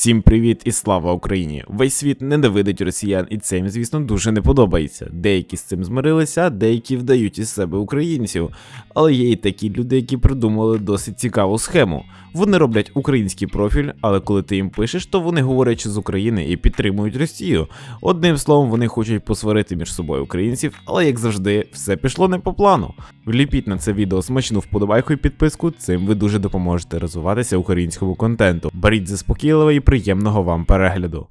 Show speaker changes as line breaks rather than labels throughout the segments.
Всім привіт і слава Україні! Весь світ ненавидить росіян, і це їм, звісно, дуже не подобається. Деякі з цим змирилися, деякі вдають із себе українців. Але є і такі люди, які придумали досить цікаву схему. Вони роблять український профіль, але коли ти їм пишеш, то вони говорять з України і підтримують Росію. Одним словом, вони хочуть посварити між собою українців, але як завжди, все пішло не по плану. Вліпіть на це відео смачну вподобайку і підписку, цим ви дуже допоможете розвиватися українському контенту. Беріть заспокійливо і приємного вам перегляду.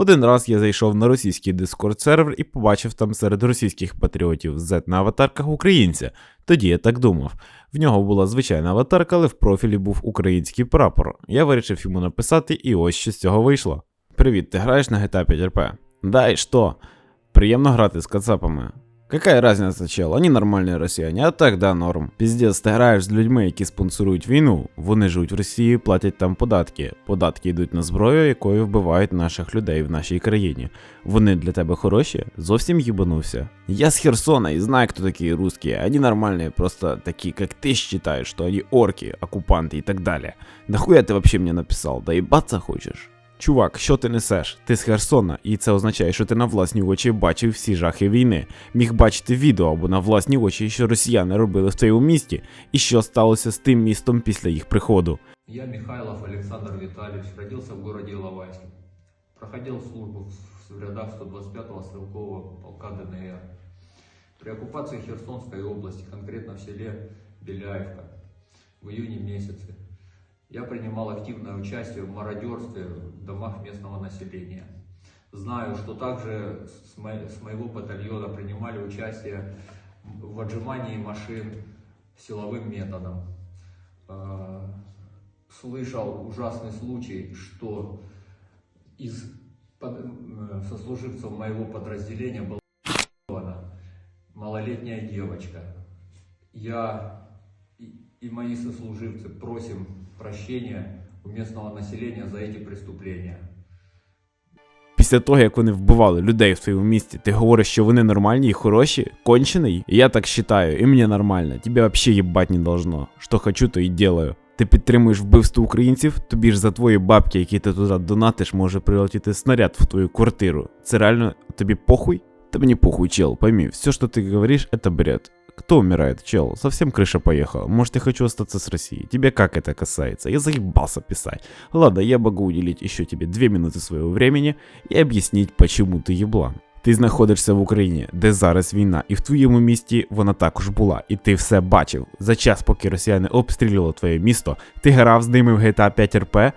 Один раз я зайшов на російський дискорд сервер і побачив там серед російських патріотів Z на аватарках українця. Тоді я так думав. В нього була звичайна аватарка, але в профілі був український прапор. Я вирішив йому написати, і ось що з цього вийшло. Привіт, ти граєш на GTA 5 RP? Да, що? Приємно грати з кацапами. Какая разница, чел? Они нормальні росіяни, а так да, норм. Піздець, ти граєш з людьми, які спонсорують війну, вони живуть в Росії, платять там податки. Податки йдуть на зброю, якою вбивають наших людей в нашій країні. Вони для тебе хороші? Зовсім їбанувся. Я з Херсона і знаю, хто такі русские. Они нормальные, просто такие, как ты считаешь, что они орки, оккупанты и так далее. Нахуя ти вообще мені написав? Доїбаться хочеш? Чувак, що ти несеш? Ти з Херсона, і це означає, що ти на власні очі бачив всі жахи війни. Міг бачити відео або на власні очі, що росіяни робили в твоєму місті, і що сталося з тим містом після їх приходу.
Я Михайлов Александр Витальевич, родился в городе Иловайске. Проходил службу в рядах 125-го стрелкового полка ДНР. При оккупации Херсонской области, конкретно в селе Беляевка, в июне месяце, я принимал активное участие в мародерстве в домах местного населения. Знаю, что также с, мо- с моего батальона принимали участие в отжимании машин силовым методом. Э, слышал ужасный случай, что из э, сослуживцев моего подразделения была малолетняя девочка. Я и мои сослуживцы просим прощения у местного населения за эти преступления.
Після того, як вони вбивали людей в твоєму місті, ти говориш, що вони нормальні і хороші, кончений? Я так вважаю, і мені нормально. Тебе вообще їбать не должно. Що хочу, то і делаю. Ти підтримуєш вбивство українців, тобі ж за твої бабки, які ти туди донатиш, може прилетіти снаряд в твою квартиру. Це реально тобі похуй? Да мне похуй, чел, пойми, все, что ты говоришь, это бред. Кто умирает, чел? Совсем крыша поехала. Может, я хочу остаться с Россией. Тебе как это касается? Я заебался писать. Ладно, я могу уделить еще тебе две минуты своего времени і об'ясніть, почему ти єблан. Ти знаходишся в Україні, де зараз війна, і в твоєму місті вона також була, і ти все бачив. За час, поки росіяни обстрілювали твоє місто, ти грав з ними в GTA 5 RP?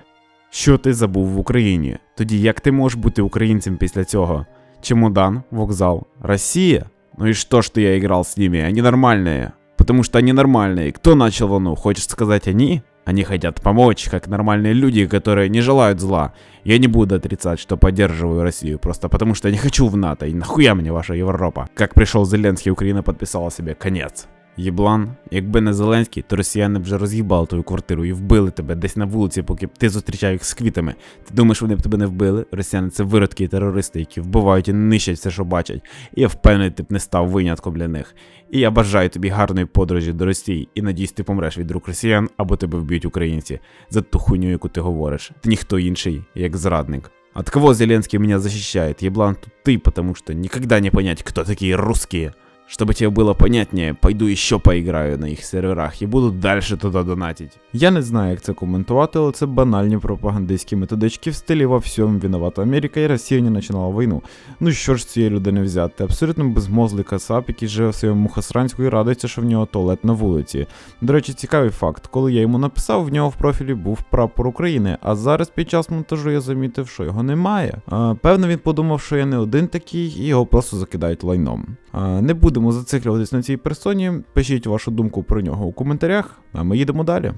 Що ти забув в Україні? Тоді як ти можеш бути українцем після цього? Чемодан, вокзал, Россия? Ну и что, что я играл с ними? Они нормальные. Потому что они нормальные. Кто начал войну? Хочешь сказать они? Они хотят помочь, как нормальные люди, которые не желают зла. Я не буду отрицать, что поддерживаю Россию, просто потому что не хочу в НАТО, и нахуя мне ваша Европа? Как пришел Зеленский, Украина подписала себе конец. Єблан, якби не Зеленський, то росіяни б вже роз'їбали твою квартиру і вбили тебе десь на вулиці, поки ти зустрічав їх з квітами. Ти думаєш, вони б тебе не вбили? Росіяни це виродки і терористи, які вбивають і нищать все, що бачать. І я впевнений, ти б не став винятком для них. І я бажаю тобі гарної подорожі до Росії і надіюсь, ти помреш від рук росіян або тебе вб'ють українці за ту хуйню, яку ти говориш. Ти ніхто інший, як зрадник. От кого Зеленский меня защищает? Еблан тут ты, потому что никогда не понять, кто такие русские. Чтобы тебе было понятнее, пойду еще поиграю на їх серверах і буду дальше туди донатить. Я не знаю, як це коментувати, але це банальні пропагандистські методички в стилі во всьому виновата Америка і Росія не починала війну. Ну що ж цієї людини взяти? Абсолютно безмозлий кацап, який живе в своєму Мухасранську і радується, що в нього туалет на вулиці. До речі, цікавий факт. Коли я йому написав, в нього в профілі був прапор України, а зараз під час монтажу я замітив, що його немає. А, певно, він подумав, що я не один такий, і його просто закидають лайном. А, не будемо зациклюватись на цій персоні. Пишіть вашу думку про нього у коментарях, а ми їдемо далі.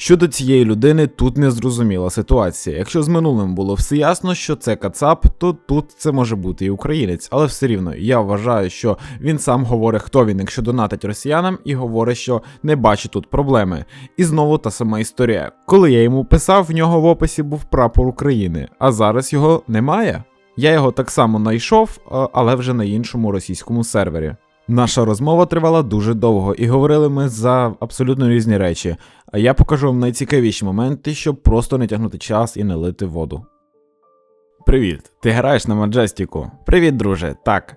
Щодо цієї людини, тут незрозуміла ситуація. Якщо з минулим було все ясно, що це Кацап, то тут це може бути і українець, але все рівно я вважаю, що він сам говорить, хто він, якщо донатить росіянам, і говорить, що не бачить тут проблеми. І знову та сама історія. Коли я йому писав, в нього в описі був прапор України, а зараз його немає. Я його так само знайшов, але вже на іншому російському сервері. Наша розмова тривала дуже довго, і говорили ми за абсолютно різні речі. А я покажу вам найцікавіші моменти, щоб просто не тягнути час і не лити воду. Привіт, ти граєш на Маджестіку. Привіт, друже. Так.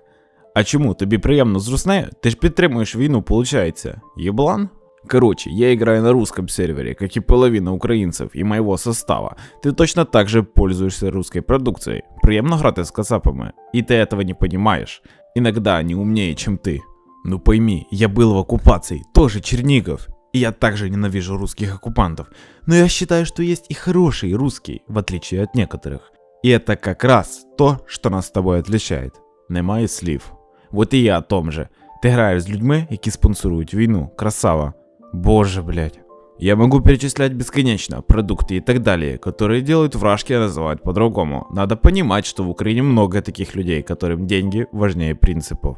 А чому тобі приємно з Руснею? Ти ж підтримуєш війну, получается. Еблан? Короче, я играю на русском сервере, как и половина украинцев и моего состава. Ты точно так же пользуешься русской продукцией. Приемно грати с кацапами. И ты этого не понимаешь. Иногда они умнее, чем ты. Ну пойми, я был в оккупации, тоже Чернигов. И я также ненавижу русских оккупантов. Но я считаю, что есть и хороший русский, в отличие от некоторых. И это как раз то, что нас з тобою отличает. Немає слів. Вот і я о том же. Ти граєш з людьми, які спонсорують війну. Красава. Боже, блядь. Я могу перечислять бесконечно продукты и так далее, которые делают вражки, а называют по-другому. Надо понимать, что в Украине много таких людей, которым деньги важнее принципів.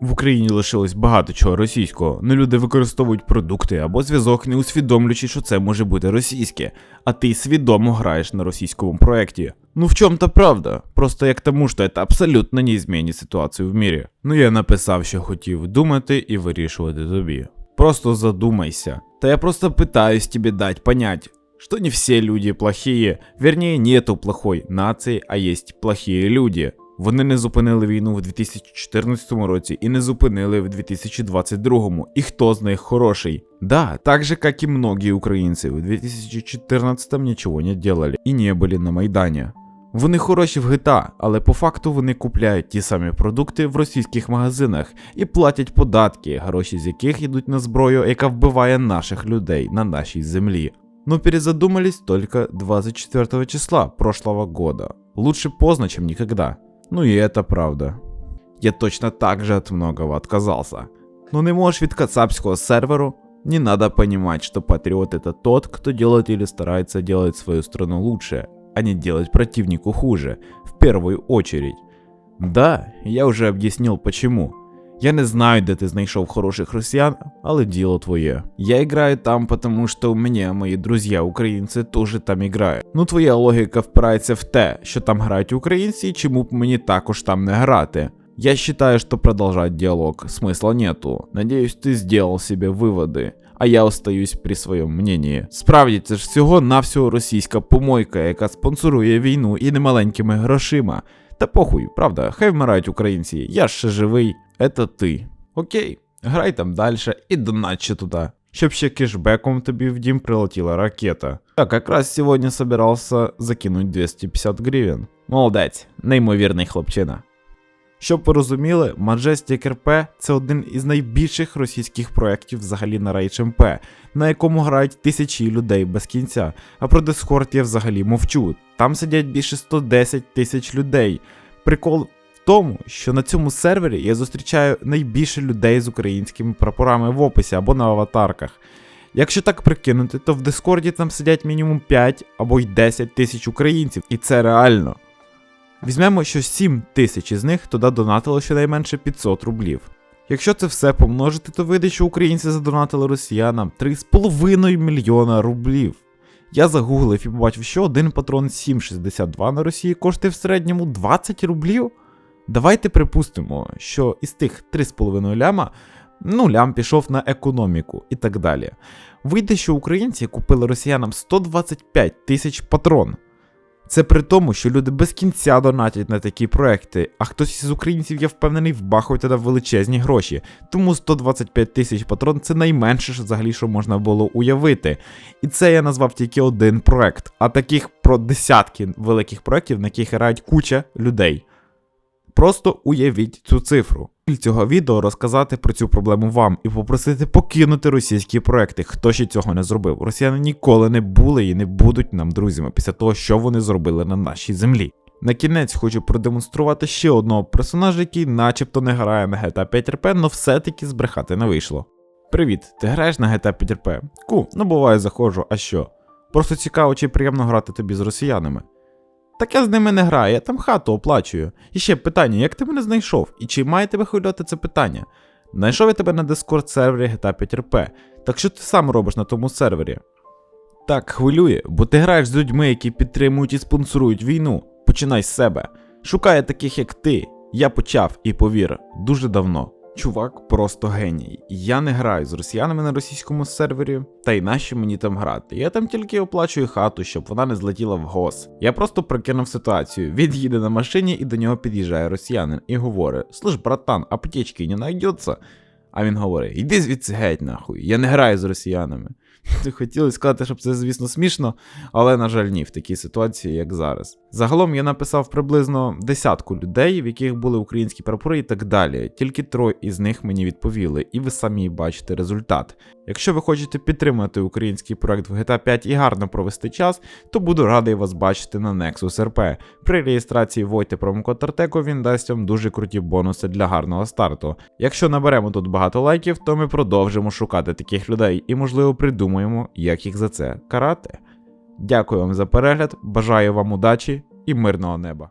В Україні лишилось багато чого російського, но люди використовують продукти або зв'язок, не усвідомлюючи, що це може бути російське, а ти свідомо граєш на російському проєкті. Ну в чому-то правда, просто як тому, що це абсолютно не змінить ситуацію в мірі. Ну я написав, що хотів думати і вирішувати тобі. Просто задумайся. Да я просто пытаюсь тебе дать понять, что не все люди плохие, вернее, нету плохой нації, а есть плохие люди. Вони не зупинили війну в 2014 році і не зупинили в 2022. І хто з них хороший? Да, так же, как и многие украинцы, в 2014 нічого не делали і не були на Майдані. Вони хороші в GTA, але по факту вони купляють ті самі продукти в російських магазинах і платять податки, гроші з яких йдуть на зброю, яка вбиває наших людей на нашій землі. Но перезадумались только 24 числа прошлого года. Лучше поздно, чем никогда. Ну и это правда. Я точно так же от многого отказался. Но не можешь від кацапского серверу, не надо понимать, что патриот это тот, кто делает или старается делать свою страну лучше, а не делать противнику хуже, в первую очередь. Да, я уже объяснил почему. Я не знаю, де ти знайшов хороших росіян, але діло твоє. Я граю там, потому що у мене мої друзі українці теж там грають. Ну твоя логіка впирається в те, що там грають українці, і чому б мені також там не грати. Я считаю, что продолжать диалог смысла нету. Надеюсь, ты сделал себе выводы, а я остаюсь при своєму мненні. Справді, це ж всього навсього російська помойка, яка спонсорує війну і немаленькими грошима. Та похуй, правда, хай вмирають українці, я ж ще живий, это ти. Окей, грай там далі і донать ще туди. Щоб ще кешбеком тобі в дім прилетіла ракета. Так, якраз сьогодні собирався закинуть 250 гривень. Молодець, неймовірний хлопчина. Щоб ви розуміли, Majestic RP – це один із найбільших російських проєктів взагалі на Rage MP, на якому грають тисячі людей без кінця. А про Discord я взагалі мовчу. Там сидять більше 110 тисяч людей. Прикол в тому, що на цьому сервері я зустрічаю найбільше людей з українськими прапорами в описі або на аватарках. Якщо так прикинути, то в Дискорді там сидять мінімум 5 або й 10 тисяч українців, і це реально. Візьмемо, що 7 тисяч із них туди донатили щонайменше 500 рублів. Якщо це все помножити, то вийде, що українці задонатили росіянам 3,5 мільйона рублів. Я загуглив і побачив, що один патрон 7,62 на Росії коштує в середньому 20 рублів. Давайте припустимо, що із тих 3,5 ляма, ну, лям пішов на економіку і так далі. Вийде, що українці купили росіянам 125 тисяч патрон. Це при тому, що люди без кінця донатять на такі проекти, а хтось із українців, я впевнений, вбахує туди величезні гроші. Тому 125 тисяч патрон це найменше що взагалі, що можна було уявити. І це я назвав тільки один проект, а таких про десятки великих проєктів, на яких грають куча людей. Просто уявіть цю цифру. Цього відео розказати про цю проблему вам і попросити покинути російські проекти, хто ще цього не зробив. Росіяни ніколи не були і не будуть нам друзями після того, що вони зробили на нашій землі. На кінець хочу продемонструвати ще одного персонажа, який начебто не грає на GTA 5 RP, но все-таки збрехати не вийшло. Привіт, ти граєш на GTA 5 RP? Ку, ну буває заходжу, а що? Просто цікаво, чи приємно грати тобі з росіянами. Так я з ними не граю, я там хату оплачую. І ще питання, як ти мене знайшов? І чи має тебе хвилювати це питання? Знайшов я тебе на Discord сервері GTA 5 RP. Так що ти сам робиш на тому сервері? Так, хвилює, бо ти граєш з людьми, які підтримують і спонсорують війну. Починай з себе. Шукає таких, як ти. Я почав і повір, дуже давно. Чувак просто геній. Я не граю з росіянами на російському сервері, та й нащо мені там грати. Я там тільки оплачую хату, щоб вона не злетіла в гос. Я просто прикинув ситуацію. Він їде на машині і до нього під'їжджає росіянин і говорить: слуш, братан, аптечки не знайдеться? А він говорить: Йди звідси геть нахуй, я не граю з росіянами. Хотілося сказати, щоб це, звісно, смішно, але, на жаль, ні, в такій ситуації, як зараз. Загалом я написав приблизно десятку людей, в яких були українські прапори і так далі. Тільки троє із них мені відповіли, і ви самі бачите результат. Якщо ви хочете підтримати український проект в GTA 5 і гарно провести час, то буду радий вас бачити на Nexus RP. При реєстрації вводьте промокод Тартеко, він дасть вам дуже круті бонуси для гарного старту. Якщо наберемо тут багато лайків, то ми продовжимо шукати таких людей і, можливо, придумаємо, як їх за це карати. Дякую вам за перегляд, бажаю вам удачі і мирного неба.